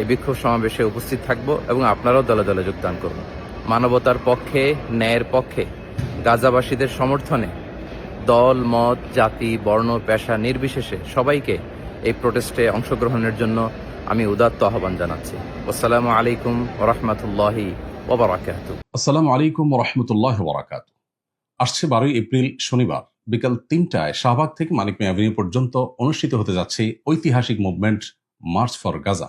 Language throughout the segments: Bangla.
এই বিক্ষোভ সমাবেশে উপস্থিত থাকব এবং আপনারাও দলে দলে যোগদান করুন মানবতার পক্ষে, ন্যায়ের পক্ষে, গাজাবাসীদের সমর্থনে দল, মত, জাতি, বর্ণ, পেশা নির্বিশেষে সবাইকে এই প্রোটেস্টে অংশগ্রহণের জন্য আমি উদাত্ত আহ্বান জানাচ্ছি। আসসালামু আলাইকুম ওরহমতুল্লাহি ওবরাকাতু। আসসালামু আলাইকুম রহমতুল্লাহ বরাকাত আসছে বারোই এপ্রিল, শনিবার, বিকাল তিনটায় শাহবাগ থেকে মানিক মিয়া পর্যন্ত অনুষ্ঠিত হতে যাচ্ছে ঐতিহাসিক মুভমেন্ট মার্চ ফর গাজা।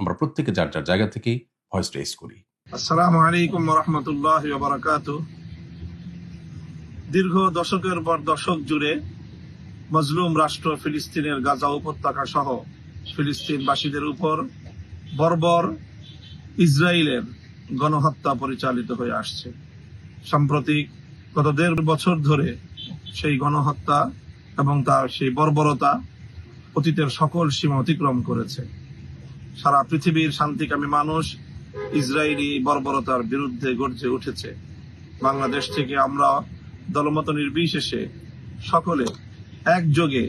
আমরা প্রত্যেকে যার যার জায়গা থেকে ভয়েস রেস করি। আসসালামু আলাইকুম রহমতুল্লাহ বারাকাত দীর্ঘ দশকের পর দশক জুড়ে মজলুম রাষ্ট্র ফিলিস্তিনের গাজা উপত্যকা সহ ফিলিস্তিনবাসীদের উপর বর্বর ইসরায়েলের গণহত্যা পরিচালিত হয়ে আসছে। সাম্প্রতিক গত দেড় বছর ধরে সেই গণহত্যা এবং তার সেই বর্বরতা অতীতের সকল সীমা অতিক্রম করেছে। সারা পৃথিবীর শান্তিকামী মানুষ ইসরায়েলি বর্বরতার বিরুদ্ধে গর্জে উঠেছে। বাংলাদেশ থেকে আমরা দলমত নির্বিশেষে সকলে একযোগে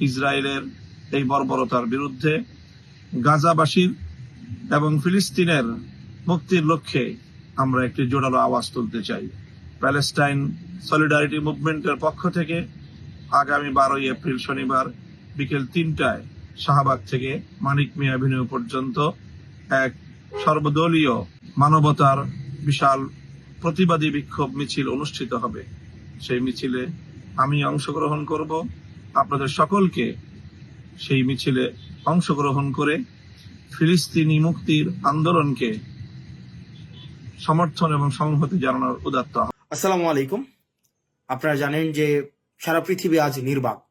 ইসরায়েলের এই বর্বরতার বিরুদ্ধে গাজাবাসীর এবং ফিলিস্তিনের মুক্তির লক্ষ্যে আমরা একটি জোরালো আওয়াজ তুলতে চাই। প্যালেস্টাইন সলিডারিটি মুভমেন্টের পক্ষ থেকে আগামী বারোই এপ্রিল শনিবার বিকেল তিনটায় শাহবাগ থেকে মানিক মিয়া অ্যাভিনিউ পর্যন্ত এক সর্বদলীয় মানবতার বিশাল প্রতিবাদী বিক্ষোভ মিছিল অনুষ্ঠিত হবে। সেই মিছিলে আমি অংশগ্রহণ করব। আপনাদের সকলকে সেই মিছিলে অংশগ্রহণ করে ফিলিস্তিনি মুক্তির আন্দোলনকে সমর্থন এবং সংহতি জানানোর উদাত্ত। আসসালামু আলাইকুম। আপনারা জানেন যে সারা পৃথিবী আজ নির্বাক।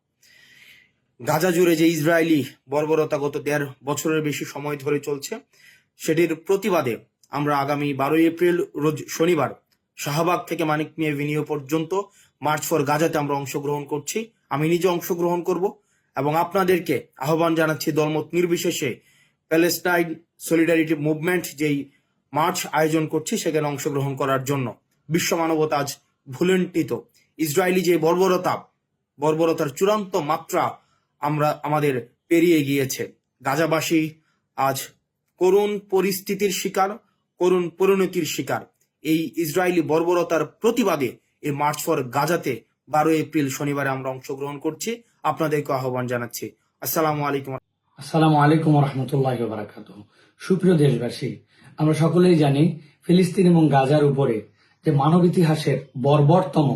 গাজা জুড়ে যে ইসরায়েলি বর্বরতা গত দেড় বছরের বেশি সময় ধরে চলছে, সেটির প্রতিবাদে আমরা আগামী বারোই এপ্রিল রোজ শনিবার শাহবাগ থেকে মানিক মিয়া এভিনিউ পর্যন্ত মার্চ ফর গাজাতে আমরা অংশগ্রহণ করছি। আমি নিজে অংশগ্রহণ করব এবং আপনাদেরকে আহ্বান জানাচ্ছি দলমত নির্বিশেষে প্যালেস্টাইন সলিডারিটি মুভমেন্ট যেই মার্চ আয়োজন করছি, সেখানে অংশগ্রহণ করার জন্য। বিশ্ব মানবতা আজ ভুলন্টিত ইসরায়েলি যে বর্বরতা, বর্বরতার চূড়ান্ত মাত্রা আমরা আমাদের পেরিয়ে গিয়েছে। গাজাবাসী আজ করুণ পরিস্থিতির শিকার, করুণ পরিণতির শিকার। এই ইসরায়েলি বর্বরতার প্রতিবাদে এই মার্চ ফর গাজাতে বারো এপ্রিল শনিবারে আমরা অংশগ্রহণ করছি। আপনাদেরকে আহ্বান জানাচ্ছি। আসসালামু আলাইকুম। আসসালামু আলাইকুম রহমতুল্লাহ বারাকাত সুপ্রিয় দেশবাসী, আমরা সকলেই জানি ফিলিস্তিন এবং গাজার উপরে যে মানব ইতিহাসের বর্বরতম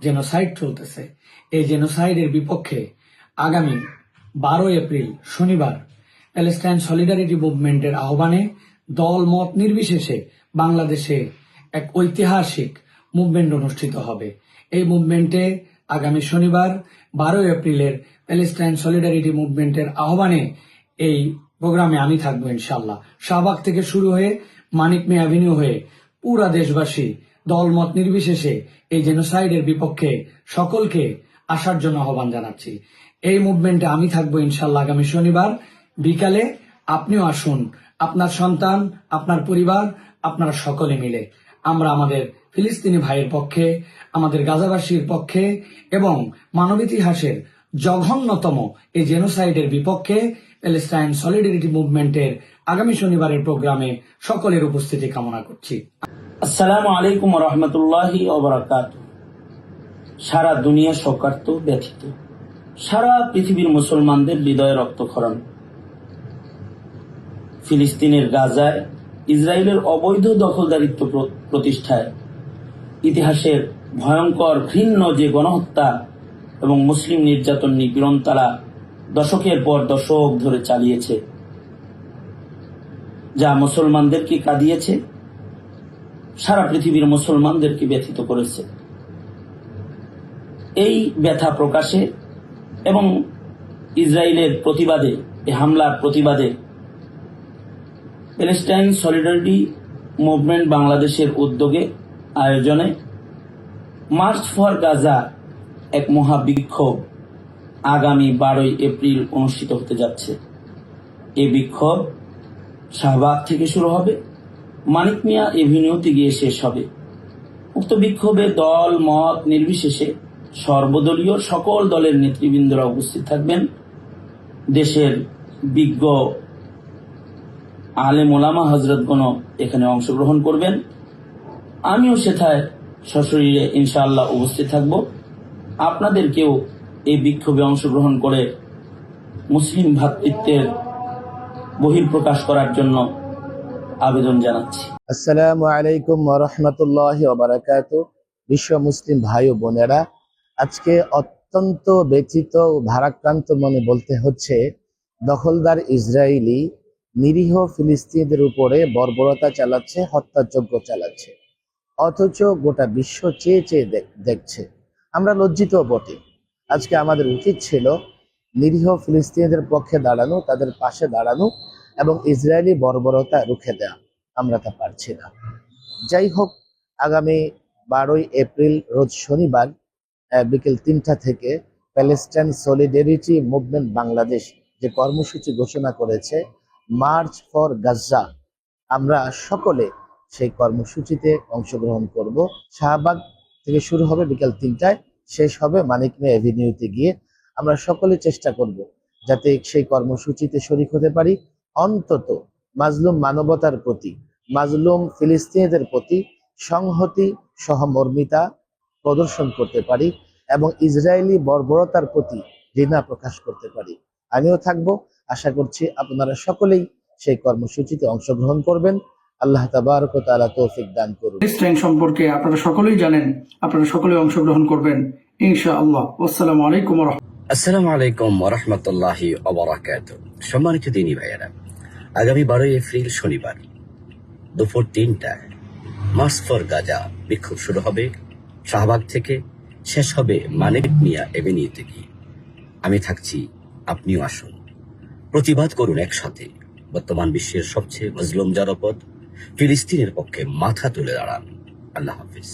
জেনোসাইড চলতেছে। এই জেনোসাইডের বিপক্ষে আগামী বারো এপ্রিল, শনিবার, প্যালেস্টাইন সলিডারিটি মুভমেন্টের আহ্বানে দল মত নির্বিশেষে বাংলাদেশে এক ঐতিহাসিক মুভমেন্ট অনুষ্ঠিত হবে। এই মুভমেন্টে আগামী শনিবার, বারো এপ্রিলের প্যালেস্টাইন সলিডারিটি মুভমেন্টের আহ্বানে এই প্রোগ্রামে আমি থাকব ইনশাল্লাহ শাহবাগ থেকে শুরু হয়ে মানিক মে অ্যাভিনিউ হয়ে পুরা দেশবাসী দলমত নির্বিশেষে এই জেনোসাইডের বিপক্ষে সকলকে আসার জন্য আহ্বান জানাচ্ছি। এই মুভমেন্টে আমি থাকব ইনশাল্লাহ আগামী শনিবার। বিকালে আপনিও আসুন। আপনার সন্তান, আপনার পরিবার, আপনারা সকলে মিলে। আমরা আমাদের ফিলিস্তিনি ভাইয়ের পক্ষে, আমাদের গাজাবাসীর পক্ষে এবং মানব ইতিহাসের জঘন্যতম এই জেনোসাইডের বিপক্ষে প্যালেস্টাইন সলিডারিটি মুভমেন্টের আগামী শনিবারের প্রোগ্রামে সকলের উপস্থিতি কামনা করছি। আসসালামু আলাইকুম রহমতুল্লাহি সারা দুনিয়া শোকার্ত, ব্যথিত। সারা পৃথিবীর মুসলমানদের হৃদয়ে রক্তক্ষরণ। ফিলিস্তিনের গাজায়, ইসরায়েলের অবৈধ দখলদারিত্ব প্র- প্রতিষ্ঠায়, ইতিহাসের ভয়ঙ্কর ঘৃণ্য যে গণহত্যা এবং মুসলিম নির্যাতন নিপীড়ন তারা দশকের পর দশক ধরে চালিয়েছে। যা মুসলমানদেরকে কাঁদিয়েছে, সারা পৃথিবীর মুসলমানদেরকে ব্যথিত করেছে। এই ব্যথা প্রকাশে এবং ইসরায়েলের প্রতিবাদে, এই হামলার প্রতিবাদে প্যালেস্টাইন সলিডারিটি মুভমেন্ট বাংলাদেশের উদ্যোগে আয়োজনে মার্চ ফর গাজা এক মহাবিক্ষোভ আগামী বারোই এপ্রিল অনুষ্ঠিত হতে যাচ্ছে। এ বিক্ষোভ শাহবাগ থেকে শুরু হবে, মানিক মিয়া এভিনিউতে গিয়ে শেষ হবে। উক্ত বিক্ষোভে দল, মত নির্বিশেষে সর্বদলীয় সকল দলের নেতৃবৃন্দরা উপস্থিত থাকবেন। দেশের বিজ্ঞ আলেম ওলামা হজরতগণ এখানে অংশগ্রহণ করবেন। আমিও সেথায় সশরীরে ইনশাআল্লাহ উপস্থিত থাকব। আপনাদেরকেও এই বিক্ষোভে অংশগ্রহণ করে মুসলিম ভ্রাতৃত্বের বহির্প্রকাশ করার জন্য আবেদন জানাচ্ছি। আসসালামু আলাইকুম রহমতুল্লাহ বিশ্ব মুসলিম ভাই ও বোনেরা আজকে অত্যন্ত ব্যথিত ভারাক্রান্ত মনে বলতে হচ্ছে, দখলদার ইসরায়েলি নিরীহ ফিলিস্তিনিদের উপরে বর্বরতা চালাচ্ছে, হত্যাযজ্ঞ চালাচ্ছে, অথচ গোটা বিশ্ব চেয়ে চেয়ে দেখছে। আমরা লজ্জিত বটে। আজকে আমাদের উচিত ছিল নিরীহ ফিলিস্তিনিদের পক্ষে দাঁড়ানো, তাদের পাশে দাঁড়ানো এবং ইসরায়েলি বর্বরতা রুখে দেওয়া। আমরা তা পারছি না। যাই হোক, আগামী বারোই এপ্রিল, রোজ শনিবার বিকেল তিনটা থেকে প্যালেস্টাইন সলিডারিটি মুভমেন্ট বাংলাদেশ যে কর্মসূচি ঘোষণা করেছে, মার্চ ফর গাজা আমরা সকলে সেই কর্মসূচিতে অংশগ্রহণ করব। শাহবাগ থেকে শুরু হবে বিকেল তিনটায়, শেষ হবে মানিক মে এভিনিউতে গিয়ে। আমরা সকলে চেষ্টা করব যাতে সেই কর্মসূচিতে শরিক হতে পারি। অন্তত মাজলুম মানবতার প্রতি, মাজলুম ফিলিস্তিনিদের প্রতি সংহতি সহমর্মিতা প্রদর্শন করতে পারি এবং ইসরায়েলি বর্বরতার প্রতি ঘৃণা প্রকাশ করতে পারি। আমিও থাকব। আশা করছি আপনারা সকলেই সেই কর্মসূচিতে অংশগ্রহণ করবেন। আল্লাহ তাবারক ওয়া তাআলা তৌফিক দান করুন। সম্পর্কে আপনারা সকলেই জানেন আপনারা সকলেই অংশগ্রহণ করবেন ইনশাআল্লাহ। আসসালামু আলাইকুম ওয়া আসসালামু আলাইকুম ওরহমতুল্লাহি অবরাকাত সম্মানিত দিনী ভাইয়েরা আগামী বারোই এপ্রিল শনিবার দুপুর তিনটায় মার্চ ফর গাজা বিক্ষোভ শুরু হবে। শাহবাগ থেকে শেষ হবে মানিক মিয়া এভিনিউতে গিয়ে আমি থাকছি, আপনিও আসুন। প্রতিবাদ করুন একসাথে। বর্তমান বিশ্বের সবচেয়ে মজলুম জনপদ ফিলিস্তিনের পক্ষে মাথা তুলে দাঁড়ান। আল্লাহ হাফিজ।